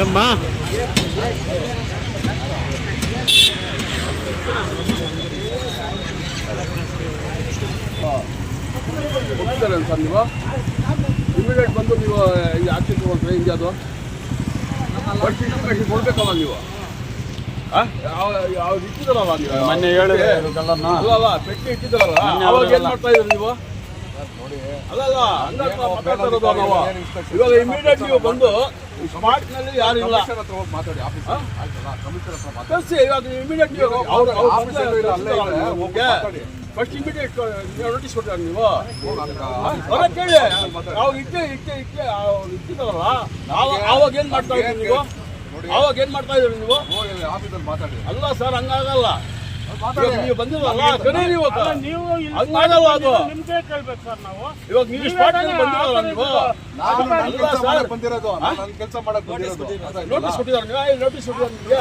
ನಮ್ಮ ಹೋಗ್ತಾರೆ ಸರ್ ನೀವು? ಇಮಿಡಿಯೇಟ್ ಬಂದು ನೀವು ಇಲ್ಲಿ ಆಕ್ಷನ್ ತಗೊಂಡ್ರೆ ಹಿಂಗೆ ಅದು ಕೊಡ್ಬೇಕಲ್ಲ ನೀವು? ಇಟ್ಟಿದ್ದಾರಲ್ಲ ನೀವು? ಮೊನ್ನೆ ಹೇಳಿದೆ ಇದಕ್ಕೆಲ್ಲನ. ಅಲ್ಲ ಅಲ್ಲ ಪೆಟ್ಟಿ ಇಟ್ಟಿದ್ದಾರಲ್ಲ. ಅವಾಗ ಏನು ಮಾಡ್ತಾ ಇದ್ರಿ ನೀವು? ಅಲ್ಲ ಅಲ್ಲಲ್ಲ ಮಾತಾಡ್ತಾ ಇರೋದು ನಾವು. ಇವಾಗ ಇಮಿಡಿಯೇಟ್ ನೀವು ಬಂದು ಸ್ಪಾಟ್ನಲ್ಲಿ ಯಾರು ಇಲ್ಲ. ಮಾತಾಡಿ ಆಫೀಸ್ ಕಳಿಸಿ ಇವಾಗ ಇಮಿಡಿಯೇಟ್ ನೀವು ಅವ್ರು ಇಲ್ಲ, ಅಲ್ಲೇ. ಹೋಗಿ ಮಾತಾಡಿ. ಫಸ್ಟ್ ಇಮಿಡಿಯೇಟ್ ನೋಟಿಸ್ ಕೊಡ್ತಾರೆ ನೀವು. ಹೊರ ಕೇಳಿ. ಅವಾಗ ಇಟ್ಟೆ ಇಟ್ಟೆ ಇಟ್ಟೆ ಇಟ್ಟಿದ್ದಾರಲ್ಲ ಆವಾಗ ಏನ್ ಮಾಡ್ತಾ ಇದ್ರಿ ನೀವು? ಅವಾಗ ಏನು ಮಾಡ್ತಾ ಇದ್ರಿ ನೀವು? ಆಫೀಸಲ್ಲಿ ಮಾತಾಡಿ. ಅಲ್ಲ ಸರ್ ಹಂಗಾಗಲ್ಲ. ನೀವು ಬಂದಿರಲ್ಲ ಕರೀರಿ ನೀವು ನೀವು ಇಲ್ಲಿ ಹಂಗಾಗಲ್ಲ ಅದು ನಿಮ್ಗೆ ಕೇಳ್ಬೇಕು ಸರ್ ನಾವು. ಇವಾಗ ನೀವು ಸ್ಪಾಟ್ ಬಂದಿರಲ್ಲ ನೀವು. ನಾನು ಅಲ್ಲ ಕೆಲಸ ಸರ್. ಮಾಡಕ್ ಬಂದಿರೋದು. ನಾನು ಕೆಲಸ ಮಾಡಕ್ ಬಂದಿರೋದು. ನೋಟಿಸ್ ಕೊಟ್ಟಿದ್ದಾರೆ ನೀವು. ನೋಟಿಸ್ ಕೊಟ್ಟಿದ್ದಾರೆ ನಿಮಗೆ?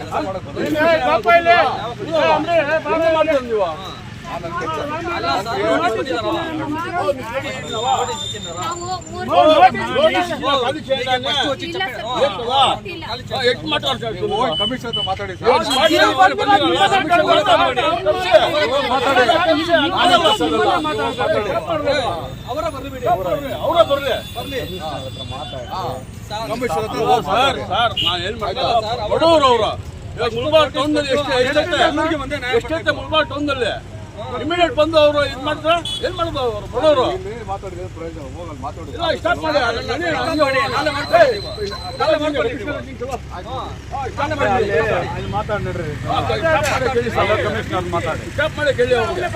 ಕೆಲಸ ಮಾಡಕ್ ಬಂದಿರೋದು. ಅಂದ್ರೆ ನೀವು? ಕಮಿಷನ್ ಮಾತಾಡಿ. ಅವರ ಸರ್ ಸರ್ ನಾನು ಏನ್ ಅವರು ಮುಲ್ಬಾರ್ ಟೌನ್ ಎಷ್ಟು ಎಷ್ಟೈತೆ ಮುಲ್ಬಾರ್ ಟೌನ್ನಲ್ಲಿ ಇಮಿಡಿಯೇಟ್ ಬಂದು ಅವರು ಇದು ಮಾಡ್ತಾರೆ? ಏನ್ ಮಾಡೋದು ಅವರು? ಬಡವರು? ಸ್ಟಾರ್ಟ್ ಮಾಡಿ ಸ್ಟಾಪ್ ಮಾಡಿ ಕೇಳಿ ಸರ್ ಕಮಿಷನರ್ ಮಾತಾಡಿ. ಸ್ಟಾಪ್ ಮಾಡಿ ಕೇಳಿ ಅವ್ರಿಗೆ.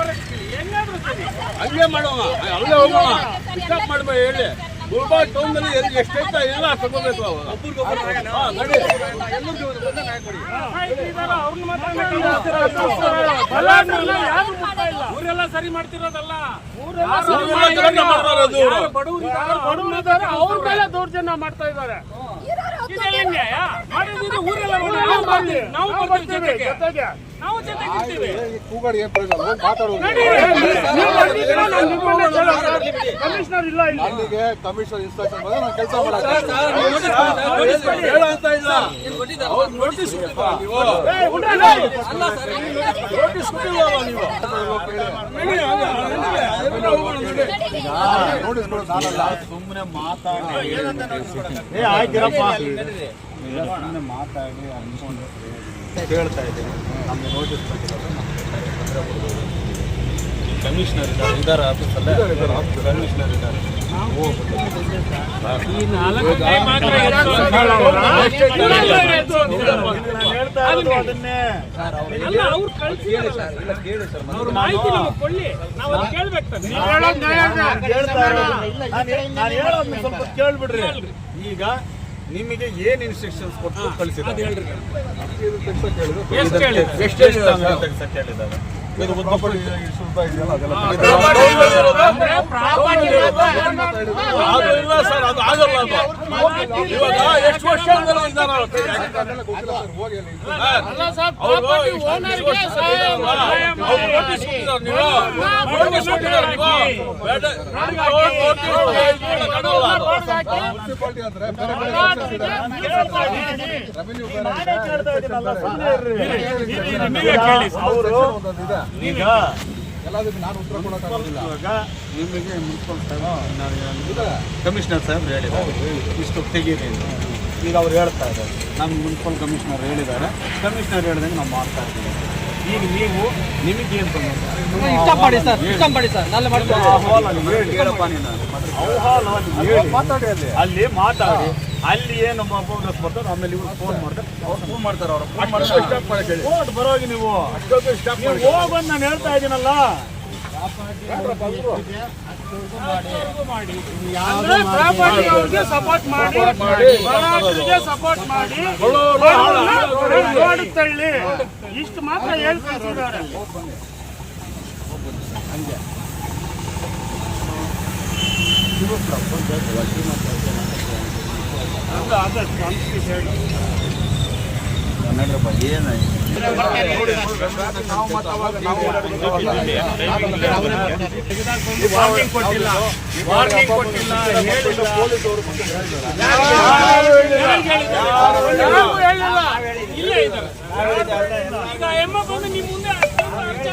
ಹೆಂಗಾದ್ರೂ ಸರಿ. ಹಂಗೆ ಮಾಡೋಣ. ಅಲ್ಲೇ ಹೋಗೋಣ. ಸ್ಟಾಪ್ ಮಾಡ್ಬೇಡಿ ಹೇಳಿ. ಗುಲ್ಬಾರ್ ಟೌನ್ನಲ್ಲಿ ಎಷ್ಟೈತ ಎಲ್ಲ ತಗೋಬೇಕು ಊರೆಲ್ಲ ಸರಿ ಮಾಡ್ತಿರೋದಲ್ಲ? ಅವ್ರ ಮೇಲೆ ದೌರ್ಜನ್ಯ ಮಾಡ್ತಾ ಇದ್ದಾರೆ. ಊರೆಲ್ಲ ನಾವು ಬರ್ತೀವಿ. ಜೊತೆಗೆ. ನಾವು ಪ್ರಯೋಜನ? ಮಾತಾಡೋದು ನೀವು ಬರ್ತಿದ್ದೀರಾ? ನಾನು ನಿಮ್ಮನ್ನೇ ಕೇಳೋದು. ಕಮಿಷನರ್ ಇಲ್ಲ ಇಲ್ಲಿ. ಅಲ್ಲಿಗೆ ಕಮಿಷನರ್ ಇನ್ಸ್ಟ್ರಕ್ಷನ್ ಬಂದ್ರೆ ನಾನು ಕೆಲಸ ಮಾಡಕ್ಕೆ ನೋಟಿಸ್? ನೋಟಿಸ್ ಸುಮ್ಮನೆ ಮಾತಾಡಿ. ಏ ಆಯ್ತಿರಪ್ಪ ಸುಮ್ಮನೆ ಮಾತಾಡಿ ಅನ್ಕೊಂಡು. ಕೇಳ್ತಾ ಇದ್ದೀನಿ. ನಮಗೆ ನೋಟಿಸ್ ಕಮಿಷನರ್ ಇದ್ದಾರೆ ಇದ್ದಾರೆ ಆಫೀಸಲ್ಲೇ ಕಮಿಷನರ್ ಇದ್ದಾರೆ ಈಗ ನಿಮಗೆ ಏನ್ ಇನ್ಸ್ಟ್ರಕ್ಷನ್ಸ್ ಕೊಟ್ಟು ಕಳಿಸಿದ್ದಾರೆ? ಎಷ್ಟು ಹೇಳಿದ್ದಾರೆ ಇಲ್ಲ ಸರ್ ಅದು ಆಗಲ್ಲ ಇವಾಗ ಎಷ್ಟು ವರ್ಷ ರೆವಿನ್ಯೂ ಈಗ ಎಲ್ಲದಕ್ಕೆ ನಾನು ಉತ್ತರ ಕೊಡೋಕ್ಕಾಗೋದಿಲ್ಲ ನಿಮಗೆ ಮುನ್ಸಿಪಲ್ ಕಮಿಷನರ್ ಸಾಹೇಬ್ರು ಹೇಳಿದ್ದಾರೆ. ಇಷ್ಟು ತೆಗೀರಿ. ಈಗ ಅವ್ರು ಹೇಳ್ತಾ ಇದ್ದಾರೆ. ನಮ್ಮ ಮುನ್ಸಿಪಲ್ ಕಮಿಷನರ್ ಹೇಳಿದ್ದಾರೆ. ಕಮಿಷನರ್ ಹೇಳ್ದಂಗೆ ನಾವು ಮಾಡ್ತಾ ಇದ್ದೀವಿ. ಈಗ ನೀವು ನಿಮಗೆ ತೊಂದರೆ ಇಷ್ಟಪಡಿ ಸರ್ ಇಷ್ಟಪಡಿ ಸರ್ ನಾಳೆ ಹೇಳಿ ಮಾತಾಡಿ ಅಲ್ಲಿ ಅಲ್ಲಿ ಮಾತಾಡಿ ಅಲ್ಲಿ ಏನು ಪ್ರೋಗ್ರೆಸ್ ಬರ್ತಾರೆ ಆಮೇಲೆ ಇವ್ರು ಫೋನ್ ಮಾಡ್ತಾರೆ ಅವ್ರು ಫೋನ್ ಮಾಡ್ತಾರೆ ಅವ್ರು ಫೋನ್ ಮಾಡ್ತಾರೆ ಸ್ಟಾಪ್ ಮಾಡಕ್ಕೆ ಹೇಳಿ. ಕೋರ್ಟ್ ಬರೋಗಿ ನೀವು ಅಷ್ಟೊಂದು ಸ್ಟಾಪ್ ನೀವು ಮಾಡಿ ಹೋಗಂದು ನಾನು ಹೇಳ್ತಾ ಇದ್ದೀನಲ್ಲ ಅಂದ್ರೆ ಪ್ರಾಪರ್ಟಿ ಅವ್ರಿಗೆ ಸಪೋರ್ಟ್ ಮಾಡಿ ಸಪೋರ್ಟ್ ಮಾಡಿ ತಳ್ಳಿ ಇಷ್ಟು ಮಾತ್ರ ಹೇಳಿ ಕಳ್ಸಿದ್ದಾರೆ ಅದು ಸಂಸ್ಕೃತಿ ಹೇಳಿ. ವಾರ್ನಿಂಗ್ ಕೊಟ್ಟಿಲ್ಲ ವಾರ್ನಿಂಗ್ ಕೊಟ್ಟಿಲ್ಲ. ಇಲ್ಲೇ. ಈಗ ಎಮ್ಮ ಬಂದು ನಿಮ್ ಮುಂದೆ ಅರ್ಚೆ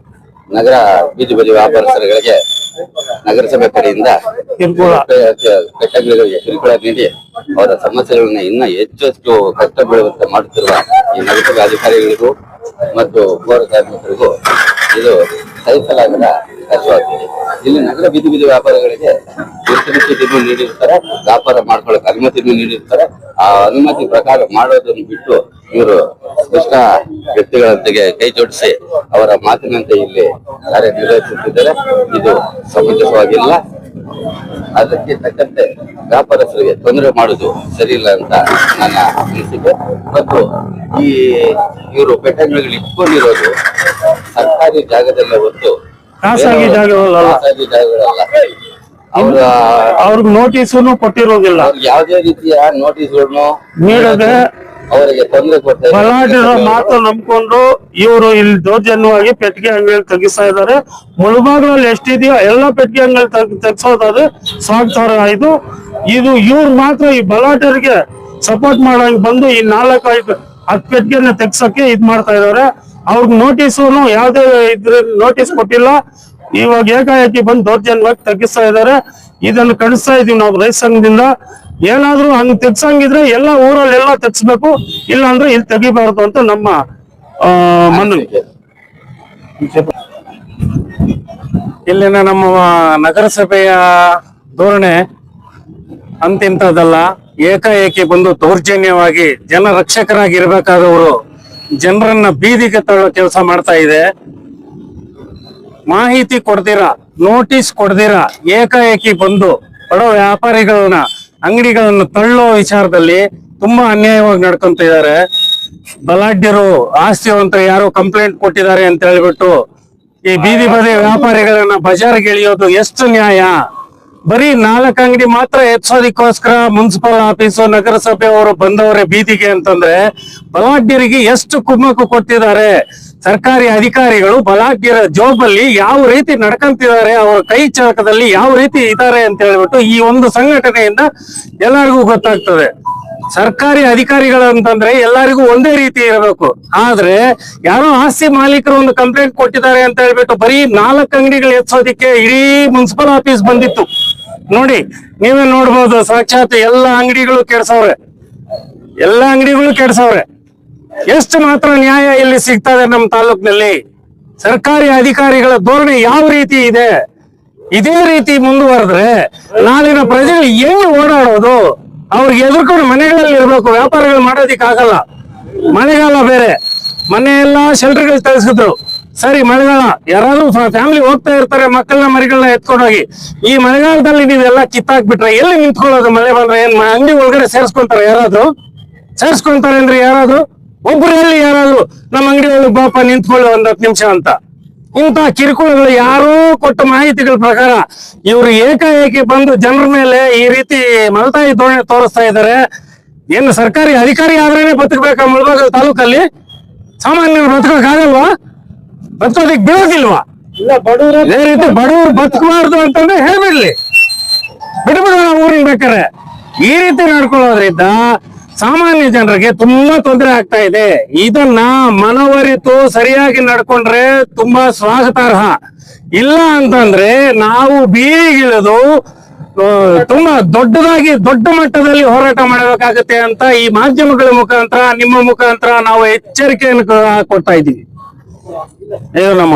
ನಗರ ಬೀದಿ ಬದಿ ವ್ಯಾಪಾರಸ್ಥರುಗಳಿಗೆ ನಗರಸಭೆ ಕಡೆಯಿಂದ ಘಟಕಗಳಿಗೆ ಕಿರುಕುಳ ನೀಡಿ ಅವರ ಸಮಸ್ಯೆಗಳನ್ನ ಇನ್ನ ಹೆಚ್ಚು ಹೆಚ್ಚು ಕಷ್ಟ ಬೀಳುವಂತೆ ಮಾಡುತ್ತಿರುವ ಈ ನಗರಸಭೆ ಅಧಿಕಾರಿಗಳಿಗೂ ಮತ್ತು ಪೌರ ಕಾರ್ಮಿಕರಿಗೂ ಇದು ಸಹಿಸಲಾಗದ ಕಷ್ಟವಾಗಿದೆ. ಇಲ್ಲಿ ನಗರ ಬೀದಿ ಬೀದಿ ವ್ಯಾಪಾರಿಗಳಿಗೆ ಗುರುತಿನ ನೀಡಿರ್ತಾರೆ ವ್ಯಾಪಾರ ಮಾಡ್ಕೊಳ್ಳೋಕೆ ಅನುಮತಿಯನ್ನು ನೀಡಿರ್ತಾರೆ. ಆ ಅನುಮತಿ ಪ್ರಕಾರ ಮಾಡೋದನ್ನು ಬಿಟ್ಟು ಇವರು ಕೃಷ್ಣ ವ್ಯಕ್ತಿಗಳೊಂದಿಗೆ ಕೈ ಜೋಡಿಸಿ ಅವರ ಮಾತಿನಂತೆ ಇಲ್ಲಿ ಕಾರ್ಯನಿರ್ವಹಿಸುತ್ತಿದ್ದಾರೆ ಇದು ಸಮಂಜಸವಾಗಿಲ್ಲ. ಅದಕ್ಕೆ ತಕ್ಕಂತೆ ವ್ಯಾಪಾರಸ್ಥರಿಗೆ ತೊಂದರೆ ಮಾಡುದು ಸರಿ ಇಲ್ಲ ಅಂತ ನನ್ನ ಅನಿಸಿಕೆ. ಮತ್ತು ಈ ಇವರು ಪೆಟ್ಟಂಗಡಿಗಳು ಇಟ್ಕೊಂಡಿರೋದು ಸರ್ಕಾರಿ ಜಾಗದಲ್ಲೇ ಹೊತ್ತು ಖಾಸಗಿ ಜಾಗಗಳಲ್ಲ. ಅವ್ರ ಅವ್ರಿಗೆ ನೋಟಿಸ್ ಕೊಟ್ಟಿರೋದಿಲ್ಲ. ಯಾವುದೇ ರೀತಿಯ ನೋಟಿಸ್ಗಳನ್ನು ನೀಡದೆ ಅವರಿಗೆ ತೊಂದರೆ ಇದ್ದಾರೆ. ಮಾತು ನಂಬ್ಕೊಂಡು ಇವರು ಇಲ್ಲಿ ದೌರ್ಜನ್ಯವಾಗಿ ಪೆಟ್ಟಿಗೆ ಅಂಗಡಿಯಲ್ಲಿ ತೆಗಿಸ್ತಾ ಇದ್ದಾರೆ. ಮುಳುಬಾಗ್ಲಲ್ಲಿ ಎಷ್ಟಿದೆಯೋ ಎಲ್ಲ ಪೆಟ್ಟಿಗೆ ಅಂಗಡಿ ತೆಗ್ಸೋದಾದ್ರೆ ಸಾವಿರ ಆಯ್ತು ಇದು. ಇವ್ರು ಮಾತ್ರ ಈ ಬಲಾಟರಿಗೆ ಸಪೋರ್ಟ್ ಮಾಡಂಗ್ ಬಂದು ಈ ನಾಲ್ಕು ಐದು ಹತ್ತು ಪೆಟ್ಟಿಗೆನ ತೆಗ್ಸಕ್ಕೆ ಇದ್ ಮಾಡ್ತಾ ಇದಾರೆ ಅವ್ರಿಗೆ ನೋಟಿಸು ಯಾವ್ದೇ ಇದ್ರ ನೋಟಿಸ್ ಕೊಟ್ಟಿಲ್ಲ. ಇವಾಗ ಏಕಾಏಕಿ ಬಂದು ದೌರ್ಜನ್ಯವಾಗಿ ತಗ್ಗಿಸ್ತಾ ಇದಾರೆ ಇದನ್ನು ಕಳಿಸ್ತಾ ಇದೀವಿ ನಾವು ರೈತ ಸಂಘದಿಂದ. ಏನಾದ್ರೂ ಹಂಗ್ ತೆಗ್ಸಂಗಿದ್ರೆ ಎಲ್ಲ ಊರಲ್ಲಿ ಎಲ್ಲ ತೆಗ್ಸ್ಬೇಕು ಇಲ್ಲ ಅಂದ್ರೆ ಇಲ್ಲಿ ತೆಗಿಬಾರ್ದು ಅಂತ ನಮ್ಮ ಇಲ್ಲಿನ ನಮ್ಮ ನಗರಸಭೆಯ ಧೋರಣೆ ಅಂತಿಂತದಲ್ಲ ಏಕಾಏಕಿ ಬಂದು ದೌರ್ಜನ್ಯವಾಗಿ ಜನ ರಕ್ಷಕರಾಗಿ ಇರ್ಬೇಕಾದವರು ಜನರನ್ನ ಬೀದಿಗೆ ತಳ್ಳೋ ಕೆಲಸ ಮಾಡ್ತಾ ಇದೆ. ಮಾಹಿತಿ ಕೊಡ್ದಿರ, ನೋಟಿಸ್ ಕೊಡ್ದಿರ, ಏಕಾಏಕಿ ಬಂದು ಬಡ ವ್ಯಾಪಾರಿಗಳನ್ನ ಅಂಗಡಿಗಳನ್ನ ತಳ್ಳೋ ವಿಚಾರದಲ್ಲಿ ತುಂಬಾ ಅನ್ಯಾಯವಾಗಿ ನಡ್ಕೊಂತ ಇದ್ದಾರೆ ಬಲಾಢ್ಯರು ಆಸ್ತಿವಂತ ಯಾರೋ ಕಂಪ್ಲೇಂಟ್ ಕೊಟ್ಟಿದ್ದಾರೆ ಅಂತ ಹೇಳ್ಬಿಟ್ಟು ಈ ಬೀದಿ ಬದಿ ವ್ಯಾಪಾರಿಗಳನ್ನ ಬಜಾರ್ಗೆ ಇಳಿಯೋದು ಎಷ್ಟು ನ್ಯಾಯ? ಬರೀ ನಾಲ್ಕು ಅಂಗಡಿ ಮಾತ್ರ ಹೆಚ್ಚೋದಿಕ್ಕೋಸ್ಕರ ಮುನ್ಸಿಪಲ್ ಆಫೀಸು, ನಗರಸಭೆ ಅವರು ಬಂದವರೇ ಬೀದಿಗೆ ಅಂತಂದ್ರೆ ಬಲಾಢ್ಯರಿಗೆ ಎಷ್ಟು ಕುಮ್ಮಕ್ಕು ಕೊಟ್ಟಿದ್ದಾರೆ? ಸರ್ಕಾರಿ ಅಧಿಕಾರಿಗಳು ಬಲಾಢ್ಯರ ಜೋಬಲ್ಲಿ ಯಾವ ರೀತಿ ನಡ್ಕಂತಿದ್ದಾರೆ, ಅವರ ಕೈ ಚಾಕದಲ್ಲಿ ಯಾವ ರೀತಿ ಇದ್ದಾರೆ ಅಂತ ಹೇಳ್ಬಿಟ್ಟು ಈ ಒಂದು ಸಂಘಟನೆಯಿಂದ ಎಲ್ಲರಿಗೂ ಗೊತ್ತಾಗ್ತದೆ. ಸರ್ಕಾರಿ ಅಧಿಕಾರಿಗಳು ಅಂತಂದ್ರೆ ಎಲ್ಲರಿಗೂ ಒಂದೇ ರೀತಿ ಇರಬೇಕು. ಆದ್ರೆ ಯಾರೋ ಆಸ್ತಿ ಮಾಲೀಕರು ಒಂದು ಕಂಪ್ಲೇಂಟ್ ಕೊಟ್ಟಿದ್ದಾರೆ ಅಂತ ಹೇಳ್ಬಿಟ್ಟು ಬರೀ ನಾಲ್ಕು ಅಂಗಡಿಗಳು ಎತ್ಸೋದಿಕ್ಕೆ ಇಡೀ ಮುನ್ಸಿಪಲ್ ಆಫೀಸ್ ಬಂದಿತ್ತು. ನೋಡಿ, ನೀವೇ ನೋಡ್ಬೋದು ಸಾಕ್ಷಾತ್ ಎಲ್ಲ ಅಂಗಡಿಗಳು ಕೆಡ್ಸವ್ರೆ. ಎಲ್ಲ ಅಂಗಡಿಗಳು ಕೆಡ್ಸವ್ರೆ. ಎಷ್ಟು ಮಾತ್ರ ನ್ಯಾಯ ಇಲ್ಲಿ ಸಿಗ್ತದೆ ನಮ್ಮ ತಾಲೂಕಿನಲ್ಲಿ? ಸರ್ಕಾರಿ ಅಧಿಕಾರಿಗಳ ಧೋರಣೆ ಯಾವ ರೀತಿ ಇದೆ? ಇದೇ ರೀತಿ ಮುಂದುವರೆದ್ರೆ ನಾಳಿನ ಪ್ರಜೆಗಳು ಏನು ಓಡಾಡೋದು? ಅವ್ರಿಗೆ ಎದುರ್ಕೊಂಡು ಮನೆಗಳಲ್ಲಿ ಇರ್ಬೇಕು, ವ್ಯಾಪಾರಗಳು ಮಾಡೋದಿಕ್ ಆಗಲ್ಲ ಮಳೆಗಾಲ ಬೇರೆ. ಮನೆ ಎಲ್ಲಾ ಶೆಲ್ಟರ್ಗಳು ತರಿಸಿದ್ರು. ಸರಿ, ಮಳೆಗಾಲ. ಯಾರಾದ್ರೂ ಫ್ಯಾಮಿಲಿ ಹೋಗ್ತಾ ಇರ್ತಾರೆ, ಮಕ್ಕಳನ್ನ, ಮರಿಗಳನ್ನ ಎತ್ಕೊಂಡೋಗಿ. ಈ ಮಳೆಗಾಲದಲ್ಲಿ ನೀವೆಲ್ಲ ಕಿತ್ತಾಕ್ಬಿಟ್ರೆ ಎಲ್ಲಿ ನಿಂತ್ಕೊಳ್ಳೋದು ಮಳೆ ಬಂದ್ರೆ? ಏನ್ ಅಂಗಡಿ ಒಳಗಡೆ ಸೇರ್ಸ್ಕೊಂತಾರೆ ಯಾರಾದ್ರೂ? ಸೇರ್ಸ್ಕೊಂತಾರೆ ಅಂದ್ರೆ ಯಾರಾದ್ರೂ? ಒಬ್ರು ಎಲ್ಲಿ ಯಾರಾದ್ರೂ ನಮ್ಮ ಅಂಗಡಿಯಲ್ಲಿ ಬಾಪ ನಿಂತ್ಕೊಳ್ಳಿ ಒಂದ್ ಹತ್ತು ನಿಮಿಷ ಅಂತ. ಇಂತ ಕಿರುಕುಳಗಳು ಯಾರೋ ಕೊಟ್ಟ ಮಾಹಿತಿಗಳ ಪ್ರಕಾರ ಇವರು ಏಕಾಏಕಿ ಬಂದು ಜನರ ಮೇಲೆ ಈ ರೀತಿ ಮಲತಾಯಿ ಧೋರಣೆ ತೋರಿಸ್ತಾ ಇದ್ದಾರೆ. ಏನು ಸರ್ಕಾರಿ ಅಧಿಕಾರಿ ಆದ್ರೇನೆ ಬದುಕಬೇಕಾ ಮುಳಬಾಗಲ್ ತಾಲೂಕಲ್ಲಿ? ಸಾಮಾನ್ಯರು ಬದುಕಕ್ಕಾಗಲ್ವಾ? ಬದುಕೋದಿಕ್ ಬಿಡೋದಿಲ್ವಾ ಇದೇ ರೀತಿ ಬಡವರು ಬದುಕಬಾರ್ದು ಅಂತಂದ್ರೆ ಹೇಳ್ಬಿಡ್ಲಿ. ಬಿಡ್ಬಿಡೋಣ ಊರಿನ ಬೇಕಾರೆ. ಈ ರೀತಿ ನಡ್ಕೊಳ್ಳೋದ್ರಿಂದ ಸಾಮಾನ್ಯ ಜನರಿಗೆ ತುಂಬಾ ತೊಂದರೆ ಆಗ್ತಾ ಇದೆ. ಇದನ್ನ ಮನವರಿತು ಸರಿಯಾಗಿ ನಡ್ಕೊಂಡ್ರೆ ತುಂಬಾ ಸ್ವಾಗತಾರ್ಹ. ಇಲ್ಲ ಅಂತಂದ್ರೆ ನಾವು ಬೀಗಿಳಿದು ತುಂಬಾ ದೊಡ್ಡದಾಗಿ ದೊಡ್ಡ ಮಟ್ಟದಲ್ಲಿ ಹೋರಾಟ ಮಾಡಬೇಕಾಗತ್ತೆ ಅಂತ ಈ ಮಾಧ್ಯಮಗಳ ಮುಖಾಂತರ, ನಿಮ್ಮ ಮುಖಾಂತರ ನಾವು ಎಚ್ಚರಿಕೆಯನ್ನು ಕೊಡ್ತಾ ಇದ್ದೀವಿ. ಇದು ನಮ್ಮ